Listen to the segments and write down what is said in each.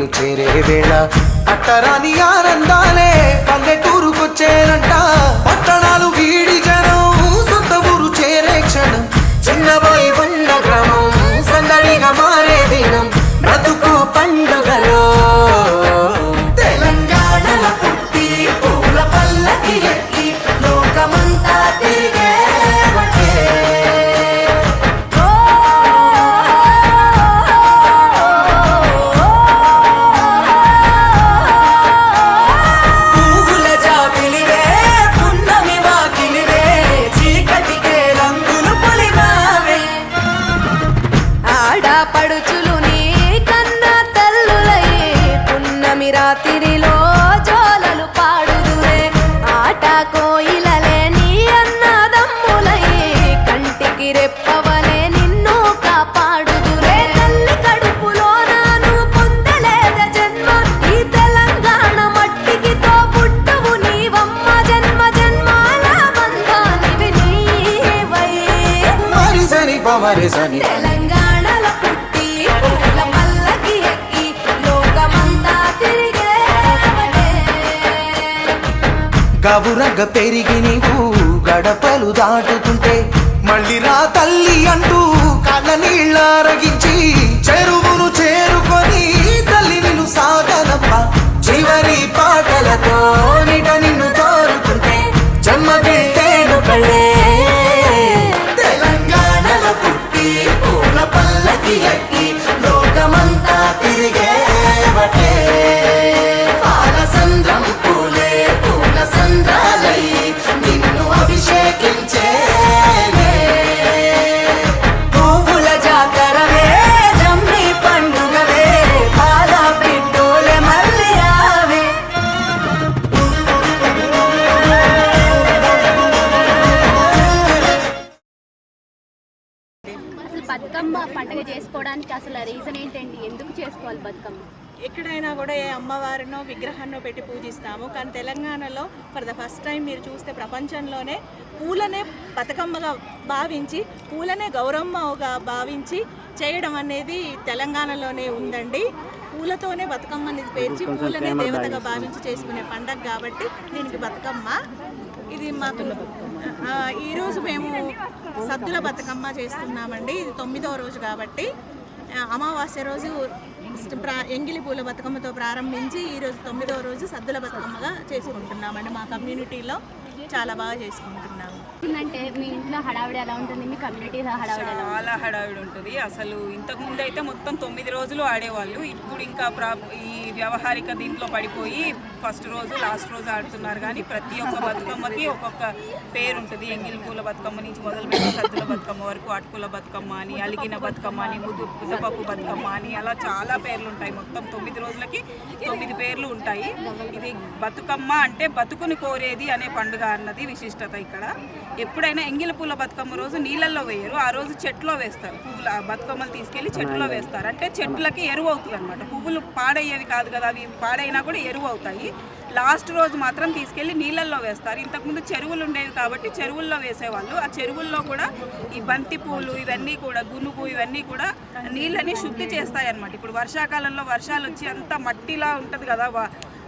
పుట్టి నిల్లు సని పమరి సని తెలంగాణలో పుట్టి పూల పల్లకి ఎక్కి లోకమంతా తిరిగేవటే. గవురగ పెరిగి నీవు గడపలు దాటుతుంటే మళ్ళీ రా తల్లి అంటూ కళ్ళ నీళ్ళారగించి చెరువును చేరుకొని తల్లి నిన్ను సాగనప్ప చివరి పాటలతో పండుగ చేసుకోవడానికి అసలు రీజన్ ఏంటండి? ఎందుకు చేసుకోవాలి బతుకమ్మ? ఎక్కడైనా కూడా ఏ అమ్మవారినో విగ్రహాన్నో పెట్టి పూజిస్తాము. కానీ తెలంగాణలో ఫర్ ద ఫస్ట్ టైం మీరు చూస్తే ప్రపంచంలోనే పూలనే బతుకమ్మగా భావించి పూలనే గౌరమ్మగా భావించి చేయడం అనేది తెలంగాణలోనే ఉందండి. పూలతోనే బతుకమ్మని పేర్చి పూలనే దేవతగా భావించి చేసుకునే పండగ కాబట్టి దీనికి బతుకమ్మ ఇది మాకు ఈరోజు మేము సద్దుల బతుకమ్మ చేస్తున్నామండి. ఇది తొమ్మిదవ రోజు కాబట్టి అమావాస్య రోజు ప్రా ఎంగిలి పూల బతుకమ్మతో ప్రారంభించి ఈరోజు తొమ్మిదవ రోజు సద్దుల బతుకమ్మగా చేసుకుంటున్నామండి. మా కమ్యూనిటీలో చాలా బాగా చేసుకుంటున్నాము. అంటే మీ ఇంట్లో హడావిడి ఎలా ఉంటుంది? మీ కమ్యూనిటీలో హడావిడి? చాలా హడావిడి ఉంటుంది. అసలు ఇంతకు ముందు అయితే మొత్తం తొమ్మిది రోజులు ఆడేవాళ్ళు. ఇప్పుడు ఇంకా ప్రా ఈ వ్యవహారిక దీంట్లో పడిపోయి ఫస్ట్ రోజు లాస్ట్ రోజు ఆడుతున్నారు. కానీ ప్రతి ఒక్క బతుకమ్మకి ఒక్కొక్క పేరు ఉంటుంది. ఎంగిల్ పూల బతుకమ్మ నుంచి మొదలుపెట్టి సద్దుల బతుకమ్మ వరకు అటుకుల బతుకమ్మ అని అలిగిన బతుకమ్మ అని ముదు ముద్దపప్పు బతుకమ్మ అని అలా చాలా పేర్లు ఉంటాయి. మొత్తం తొమ్మిది రోజులకి తొమ్మిది పేర్లు ఉంటాయి. ఇది బతుకమ్మ అంటే బతుకుని కోరేది అనే పండుగ అన్నది విశిష్టత ఇక్కడ. ఎప్పుడైనా ఎంగిల పూల బతుకమ్మ రోజు నీళ్ళల్లో వేయరు. ఆ రోజు చెట్లో వేస్తారు. పువ్వులు బతుకమ్మలు తీసుకెళ్ళి చెట్లో వేస్తారు. అంటే చెట్లకి ఎరువు అవుతుంది అనమాట పువ్వులు పాడయ్యేవి కాదు కదా అవి పాడైనా కూడా ఎరువు అవుతాయి. లాస్ట్ రోజు మాత్రం తీసుకెళ్ళి నీళ్ళల్లో వేస్తారు. ఇంతకుముందు చెరువులు ఉండేవి కాబట్టి చెరువుల్లో వేసేవాళ్ళు. ఆ చెరువుల్లో కూడా ఈ బంతి పూలు ఇవన్నీ కూడా గునుగు ఇవన్నీ కూడా నీళ్ళని శుద్ధి చేస్తాయి అనమాట ఇప్పుడు వర్షాకాలంలో వర్షాలు వచ్చి అంతా మట్టిలా ఉంటుంది కదా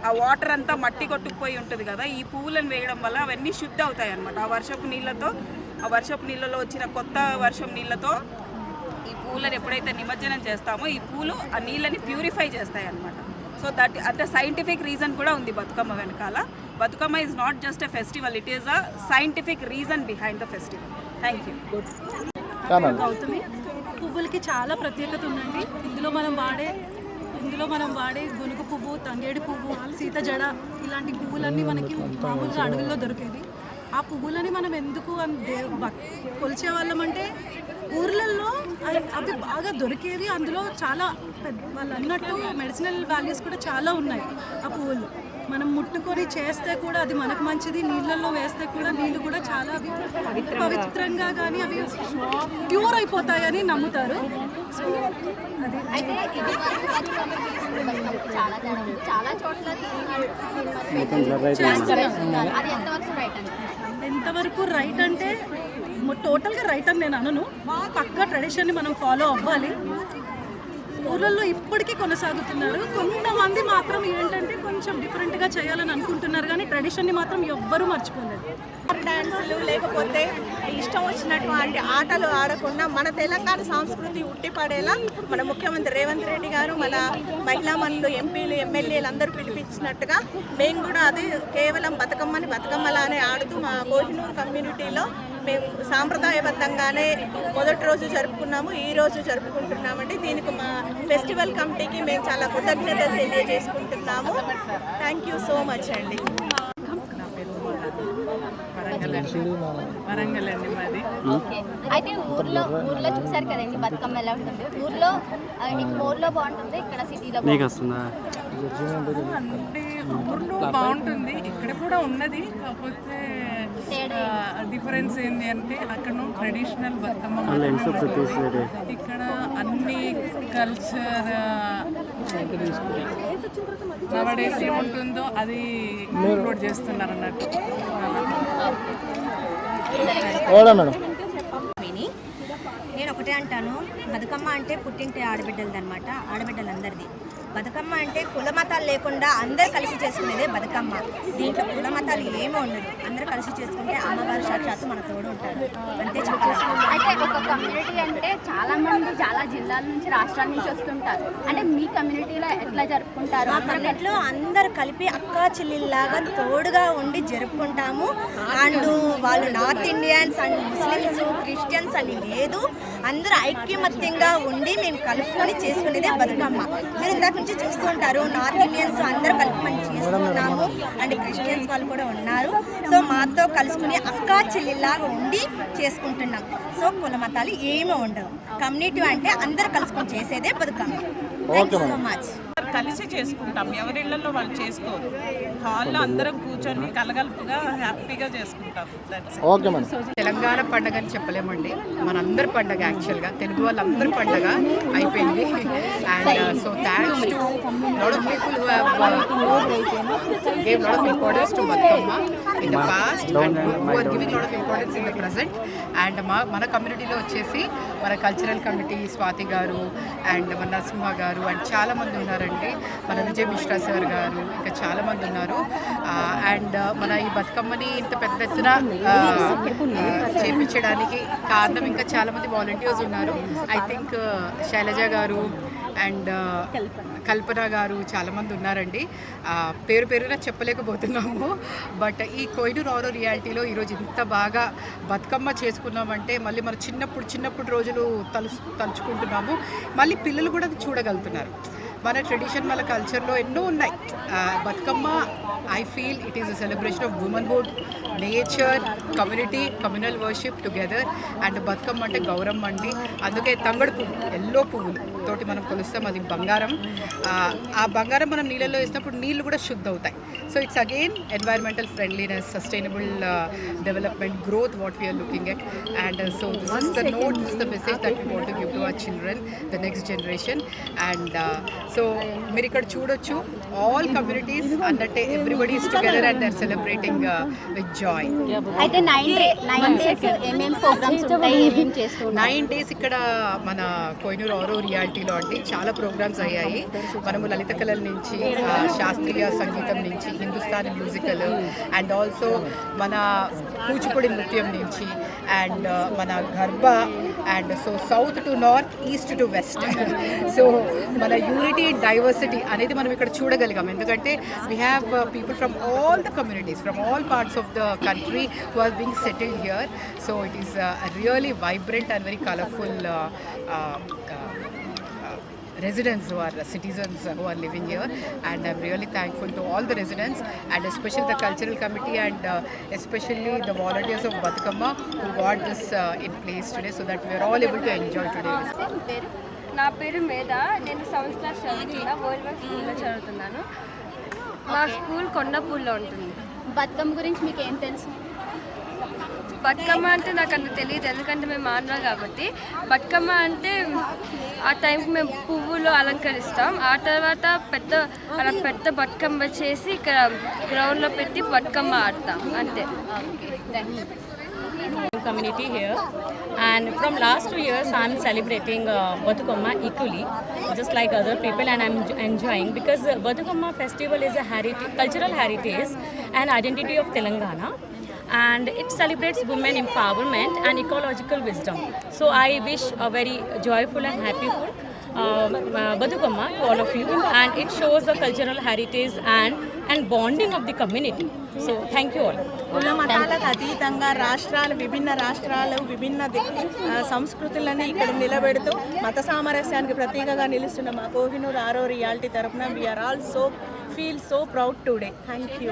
ఆ వాటర్ అంతా మట్టి కొట్టుకుపోయి ఉంటుంది కదా ఈ పువ్వులను వేయడం వల్ల అవన్నీ శుద్ధి అవుతాయి అనమాట ఆ వర్షపు నీళ్ళతో ఆ వర్షపు నీళ్ళలో వచ్చిన కొత్త వర్షం నీళ్ళతో ఈ పూలను ఎప్పుడైతే నిమజ్జనం చేస్తామో ఈ పూలు ఆ నీళ్ళని ప్యూరిఫై చేస్తాయి అనమాట సో దట్ అంటే సైంటిఫిక్ రీజన్ కూడా ఉంది బతుకమ్మ వెనకాల. Bathukamma is not just a festival it is a scientific reason behind the festival thank you Gautami పువ్వులకి చాలా ప్రత్యేకత ఉందండి. ఇందులో మనం వాడే ఇందులో మనం వాడే గునుగు పువ్వు తంగేడి పువ్వు సీత జడ ఇలాంటి పువ్వులన్నీ మనకి మామూలుగా అడవుల్లో దొరికేది ఆ పువ్వులని మనం ఎందుకు కొలిచే వాళ్ళం అంటే ఊర్లలో అవి- అవి బాగా దొరికేవి అందులో చాలా పెద్ద వాళ్ళు అన్నట్టు మెడిసినల్ వాల్యూస్ కూడా చాలా ఉన్నాయి. ఆ పువ్వులు. మనం ముట్టుకొని చేస్తే కూడా అది మనకు మంచిది. నీళ్ళల్లో వేస్తే కూడా నీళ్ళు కూడా చాలా పవిత్రంగా కానీ అవి ప్యూర్ అయిపోతాయని నమ్ముతారు. సో అది ఎంతవరకు రైట్ అంటే టోటల్గా రైట్ అని నేను అనను. పక్క ట్రెడిషన్ని మనం ఫాలో అవ్వాలి. ఊళ్ళల్లో ఇప్పటికీ కొనసాగుతున్నారు. కొంతమంది మాత్రం ఏంటంటే కొంచెం డిఫరెంట్గా చేయాలని అనుకుంటున్నారు కానీ ట్రెడిషన్ని మాత్రం ఎవ్వరూ మర్చిపోలేదు. డ్యాన్సులు లేకపోతే ఇష్టం వచ్చినటువంటి ఆటలు ఆడకుండా మన తెలంగాణ సంస్కృతి ఉట్టిపడేలా మన ముఖ్యమంత్రి రేవంత్ రెడ్డి గారు మన మహిళా మనులు ఎంపీలు ఎమ్మెల్యేలు అందరూ పిలిపించినట్టుగా మేము కూడా అది కేవలం బతుకమ్మని బతుకమ్మలానే ఆడుతూ మా కోహినూరు కమ్యూనిటీలో మేము సాంప్రదాయబద్ధంగానే మొదటి రోజు జరుపుకున్నాము ఈ రోజు జరుపుకుంటున్నామండి. దీనికి మా ఫెస్టివల్ కమిటీకి మేము చాలా కృతజ్ఞతలు తెలియజేసుకుంటున్నాము. థ్యాంక్ యూ సో మచ్ అండి. వరంగల్ అండి మాది ఓకే. అయితే ఊర్లో ఊర్లో చూసారు కదండి బతుకమ్మ ఎలా ఉంటుంది? ఊర్లో ఊర్లో బాగుంటుంది ఇక్కడ సిటీలో మీకు వస్తుందా? అంటే ఊర్లో బాగుంటుంది. ఇక్కడ కూడా ఉన్నది కాకపోతే డిఫరెన్స్ ఏంటి అంటే అక్కడ ట్రెడిషనల్ బతుకమ్మ ఇక్కడ అన్ని కల్చర్ నవడేస్ ఏముంటుందో అది ఇంక్లూడ్ చేస్తున్నారు అన్నట్టు నేను ఒకటే అంటాను. బతుకమ్మ అంటే పుట్టింటి ఆడబిడ్డలది అనమాట ఆడబిడ్డలందరిది. బతుకమ్మ అంటే కుల మతాలు లేకుండా అందరు కలిసి చేసుకునేదే బతుకమ్మ. దీంట్లో కుల మతాలు ఏమీ ఉండదు. అందరూ కలిసి చేసుకుంటే అమ్మవారు సాక్షాత్తు మన తోడు ఉంటారు. అంతే అయితే ఒక కమ్యూనిటీ అంటే చాలా మంది చాలా జిల్లాల నుంచి రాష్ట్రాల నుంచి వస్తుంటారు. అంటే మీ కమ్యూనిటీలో ఎట్లా జరుపుకుంటారు? మా కమిటీలో అందరు కలిపి అక్కా చెల్లిలాగా తోడుగా ఉండి జరుపుకుంటాము. అండ్ వాళ్ళు north Indians and Muslims Christians అని లేదు. అందరూ ఐక్యమత్యంగా ఉండి మేము కలుపుకొని చేసుకునేదే బతుకమ్మ. మీరు ఇందాక నుంచి చూస్తుంటారు నార్త్ ఇండియన్స్ అందరూ కలిపి మనం చేసుకుంటాము అండ్ క్రిస్టియన్స్ వాళ్ళు కూడా ఉన్నారు. సో మాతో కలుసుకుని అక్కా చెల్లిలాగా ఉండి చేసుకుంటున్నాం. సో కుల మతాలు ఏమీ ఉండవు. కమ్యూనిటీ అంటే అందరూ కలుసుకొని చేసేదే Bathukamma. Thank you so much కలిసి చేసుకుంటాం. ఎవరిళ్ళలో వాళ్ళు చేసుకోరు. హాల్లో అందరం కూర్చొని కలగలుపుగా హ్యాపీగా చేసుకుంటాం. తెలంగాణ పండగ అని చెప్పలేమండి. మనందరి పండగ యాక్చువల్గా తెలుగు వాళ్ళందరి పండగ అయిపోయింది. And so thanks to lot of people gave lot of importance to Bathukamma in the past and are giving lot of importance in the present and మా మన కమ్యూనిటీలో వచ్చేసి మన కల్చరల్ కమిటీ స్వాతి గారు అండ్ మన నరసింహ గారు అండ్ చాలా మంది ఉన్నారండి మన విజయ్ మిశ్రా సార్ గారు ఇంకా చాలామంది ఉన్నారు. అండ్ మన ఈ బతుకమ్మని ఇంత పెద్ద ఎత్తున చేపించడానికి కారణం ఇంకా చాలామంది వాలంటీర్స్ ఉన్నారు. ఐ థింక్ శైలజ గారు అండ్ కల్పన గారు చాలామంది ఉన్నారండి. పేరు పేరున చెప్పలేకపోతున్నాము. బట్ ఈ కోయినూరు ఆరో రియాలిటీలో ఈరోజు ఇంత బాగా బతుకమ్మ చేసుకున్నామంటే మళ్ళీ మన చిన్నప్పుడు చిన్నప్పుడు రోజులు తలుసు తలుచుకుంటున్నాము. మళ్ళీ పిల్లలు కూడా అది చూడగలుగుతున్నారు. మన ట్రెడిషన్ మన కల్చర్లో ఎన్నో ఉన్నాయి. Bathukamma I feel it is a celebration of womanhood nature community communal worship together and Bathukamma అంటే గౌరమ్మ అండి. అందుకే తంగడు పువ్వు ఎల్లో పువ్వులు తోటి మనం కొలుస్తాం. అది బంగారం. ఆ, బంగారం మనం నీళ్ళలో వేసినప్పుడు నీళ్ళు కూడా శుద్ధ అవుతాయి. So it's again environmental friendliness sustainable development growth what we are looking at and so this is the note this the message that we want give to our children the next generation and so మీరు ఇక్కడ చూడొచ్చు all communities అన్నట్టే everybody is together and they're celebrating with joy అయితే nine days ఇక్కడ మన కోయినూరు ఆరో రియాలిటీలో అండి. చాలా ప్రోగ్రామ్స్ అయ్యాయి. మనము లలిత కళల నుంచి శాస్త్రీయ సంగీతం నుంచి హిందుస్థానీ మ్యూజికల్ అండ్ ఆల్సో మన కూచిపూడి నృత్యం నుంచి అండ్ మన Garba and so south to north east to west so మన యూనిటీ డైవర్సిటీ అనేది మనం ఇక్కడ చూడగలిగాం ఎందుకంటే we have people from all the communities from all parts of the country who are being settled here. So it is uh, a really vibrant and very colorful uh, uh, uh, uh, residents who are citizens who are living here and I'm really thankful to all the residents and especially the cultural committee and uh, especially the volunteers of Batukama who got this uh, in place today so that we are all able to enjoy today. నా పేరు మేధ. నేను seventh class చదువుతున్నా world wide స్కూల్లో చదువుతున్నాను. మా school కొండపూర్లో ఉంటుంది. బతుకమ్మ గురించి మీకు ఏం తెలుసు? బతుకమ్మ అంటే నాకు అంత తెలియదు ఎందుకంటే మేము ఆంధ్ర కాబట్టి. బతుకమ్మ అంటే ఆ టైంకి మేము పువ్వులు అలంకరిస్తాం. ఆ తర్వాత పెద్ద అలా పెద్ద బతుకమ్మ చేసి ఇక్కడ గ్రౌండ్లో పెట్టి బతుకమ్మ ఆడతాం. అంతే. Community here. And from last two years i'm celebrating uh, Batukama equally just like other people and i'm enjoying because uh, Batukama festival is a heritage, cultural heritage and identity of telangana. And it celebrates women empowerment and ecological wisdom. So i wish a very joyful and happy food um, uh, to all of you. And it shows the cultural heritage and and bonding of the community. So thank you all. కుల మతాలకు అతీతంగా రాష్ట్రాలు విభిన్న రాష్ట్రాలు విభిన్న the- సంస్కృతులని ఇక్కడ నిలబెడుతూ మత సామరస్యానికి ప్రతీకగా నిలుస్తున్న మా కోహినూర్ ఆరో రియాలిటీ తరఫున we are all so feel so proud today thank you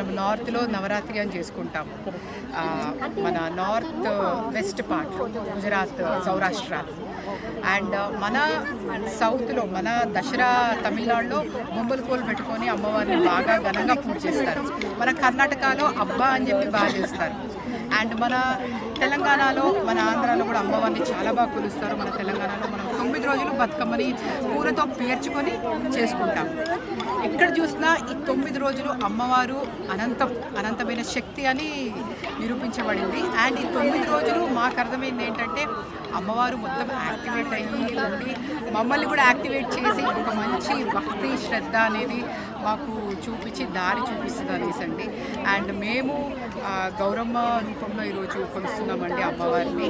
మనం నార్త్లో నవరాత్రి అని చేసుకుంటాం మన north west part Gujarat Saurashtra and మన సౌత్లో మన దసరా తమిళనాడులో బొమ్మలు కోలు పెట్టుకొని అమ్మవారిని బాగా ఘనంగా పూజ చేస్తారు. మన కర్ణాటకలో అబ్బా అని చెప్పి బాగా చేస్తారు. అండ్ మన తెలంగాణలో మన ఆంధ్రాలో కూడా అమ్మవారిని చాలా బాగా కొలుస్తారు. మన తెలంగాణలో మనం తొమ్మిది రోజులు బతుకమ్మని పూలతో పేర్చుకొని చేసుకుంటాం. ఎక్కడ చూసినా ఈ తొమ్మిది రోజులు అమ్మవారు అనంతం అనంతమైన శక్తి అని నిరూపించబడింది. అండ్ ఈ తొమ్మిది రోజులు మాకు అర్థమైంది ఏంటంటే అమ్మవారు మొత్తం యాక్టివేట్ అయ్యి ఉండి మమ్మల్ని కూడా యాక్టివేట్ చేసి ఒక మంచి భక్తి శ్రద్ధ అనేది మాకు చూపించి దారి చూపిస్తుంది అనేసి అండి. అండ్ మేము గౌరమ్మ రూపంలో ఈరోజు కొలుస్తున్నామండి అమ్మవారిని.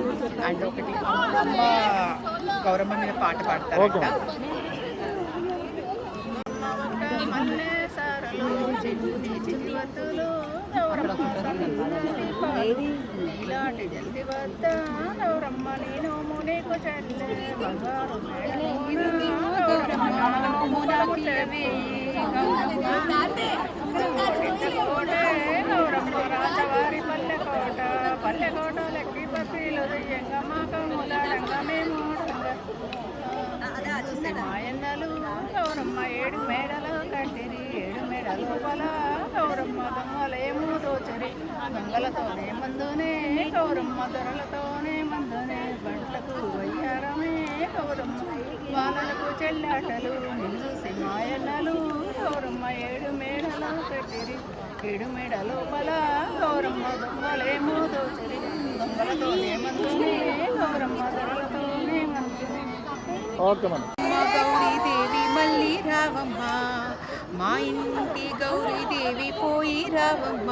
అండ్ ఒకటి అమ్మ గౌరమ్మ మీద పాట పాడతారు ఇలాంటి జల్ది వద్ద గౌరమ్మ నేను మునేకు చెల్లె బంగారు గౌరమ్మ రాజవారి పల్లెకోట పల్లెకోట లెక్కి పత్రిలో దయ్యంగమ్మ కమ్ముల రంగమేమో మాయన్నలు గౌరమ్మ ఏడు మేడలు కట్టిరి ఏడు మేడలు బల గౌరమ్మ దొంగలేమో దోచరి దొంగలతోనే మందునే గౌరమ్మ దొరలతోనే మందునే. బండ్లకు వయ్యారమే గౌరమ్మ వాళ్ళకు చెల్లాటలు. నిలుసి మాయన్నలు గౌరమ్మ ఏడు మేడలు కట్టిరి. ఏడు మేడలు బల గౌరమ్మ దొంగలేమో దోచరి దొంగలతోనే మందునే గౌరమ్మ దొరలతోనే అమ్మ గౌరీదేవి మళ్ళీ రావమ్మ. మా ఇంటి గౌరీదేవి పోయి రావమ్మ.